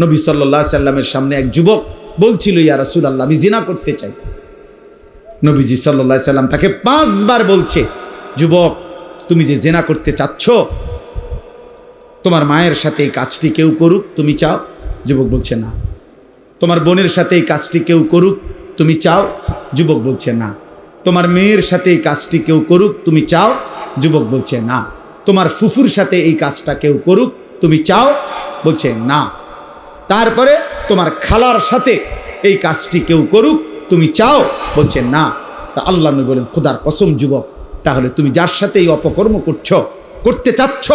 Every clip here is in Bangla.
নবী সাল্লাহ সাল্লামের সামনে এক যুবক বলছিল, ইয়া রাসুল আল্লাহ আমি জিনা করতে চাই। নবীজি সাল্লাহ সাল্লাম তাকে পাঁচবার বলছে, যুবক, তুমি যে জেনা করতে চাচ্ছ, তোমার মায়ের সাথে এই কাজটি কেউ করুক, তুমি চাও? যুবক বলছে, না। তোমার বোনের সাথে এই কাজটি কেউ করুক, তুমি চাও? যুবক বলছে, না। তোমার মেয়ের সাথে এই কাজটি কেউ করুক, তুমি চাও? যুবক বলছে, না। তোমার ফুফুর সাথে এই কাজটা কেউ করুক, তুমি চাও? বলছে, না। তারপরে তোমার খালার সাথে এই কাজটি কেউ করুক, তুমি চাও? বলছে, না। তা আল্লাহ নবী বলেন খোদার কসম যুবক, তাহলে তুমি যার সাথে এই অপকর্ম করছ, করতে চাচ্ছ,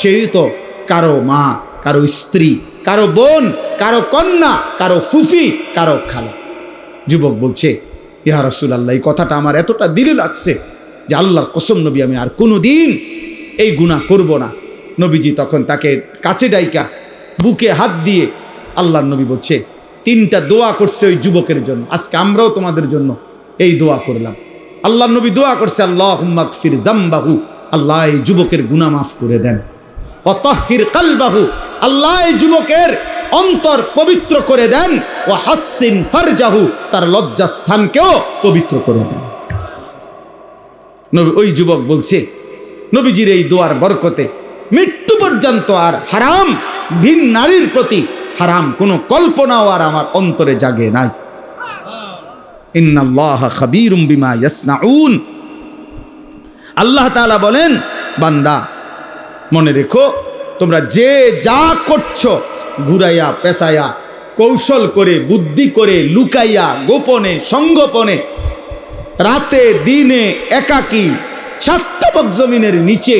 সেই তো কারও মা, কারও স্ত্রী, কারও বোন, কারও কন্যা, কারও ফুফি, কারও খালা। যুবক বলছে ইহা রসুল আল্লাহ এই কথাটা আমার এতটা দিলে লাগছে যে আল্লাহর কসম নবী, আমি আর কোনো দিন এই গুণা করব না। নবীজি তখন তাকে কাছে ডাইকা, বুকে হাত দিয়ে আল্লাহর নবী বলছে, তিনটা দোয়া করছে ওই যুবকের জন্য। আজকে আমরাও তোমাদের জন্য এই দোয়া করলাম। আল্লাহ নবী দোয়া করছে আল্লাহ ফির জাম্বাহু আল্লাহ এই যুবকের গুণা মাফ করে দেন। অতহির কালবাহু আল্লাহ এই যুবকের অন্তর পবিত্র করে দেন। ও হাসিন ফারজাহু তার লজ্জাস্থানকেও পবিত্র করে দেন। নবী ওই যুবক বলছে, নবীজির এই দোয়ার বরকতে মৃত্যু পর্যন্ত আর হারাম, ভিন নারীর প্রতি হারাম, কোনো কল্পনাও আর আমার অন্তরে জাগে নাই। ইন্নাল্লাহ খাবীরুম বিমা আল্লাহ তাআলা বলেন, বান্দা, মনে রেখো, তোমরা যে যা করছ, ঘুরাইয়া পেশাইয়া কৌশল করে, বুদ্ধি করে, লুকাইয়া, গোপনে সঙ্গোপনে রাতে, দিনে, একাকী, সাত্তাপক জমিনের নিচে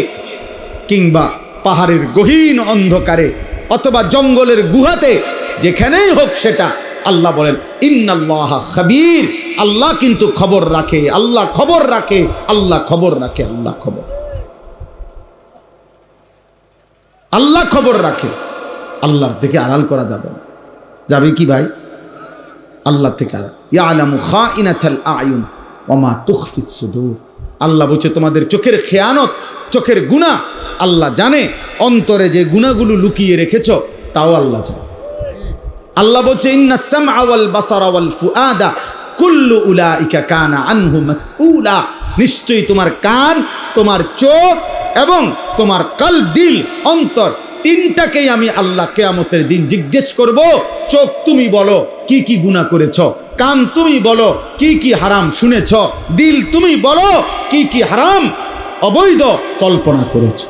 কিংবা পাহাড়ের গহীন অন্ধকারে অথবা জঙ্গলের গুহাতে, যেখানেই হোক সেটা, আল্লাহ বলেন, ইন্নাল্লাহ খাবীর। আল্লাহ কিন্তু খবর রাখে, আল্লাহ খবর রাখে, আল্লাহ খবর রাখে, আল্লাহ খবর। আল্লাহ খবর রাখে, আল্লাহর থেকে আড়াল করা যাবে না। যাবে কি ভাই? আল্লাহ থেকে আড়াল। আল্লাহ বলছে, তোমাদের চোখের খেয়ানত, চোখের গুণা আল্লাহ জানে, অন্তরে যে গুণাগুলো লুকিয়ে রেখেছ, তাও আল্লাহ জানে। আল্লাহ বলছে, ইন্না সামআ ওয়াল বাসারা ওয়াল ফুআদা, কুল্লু উলাইকা কানা আনহু নিশ্চয়ই তোমার কান, তোমার চোখ এবং তোমার কাল, দিল, অন্তর, তিনটাকেই আমি আল্লাহ কেয়ামতের দিন জিজ্ঞেস করব। চোখ তুমি বলো, কি কি গুনাহ করেছ? কান তুমি বলো, কি কি হারাম শুনেছ? দিল তুমি বলো, কি কি হারাম? অবৈধ কল্পনা করেছ।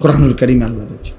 কোরআনুল করিমে আল্লাহ বলছে।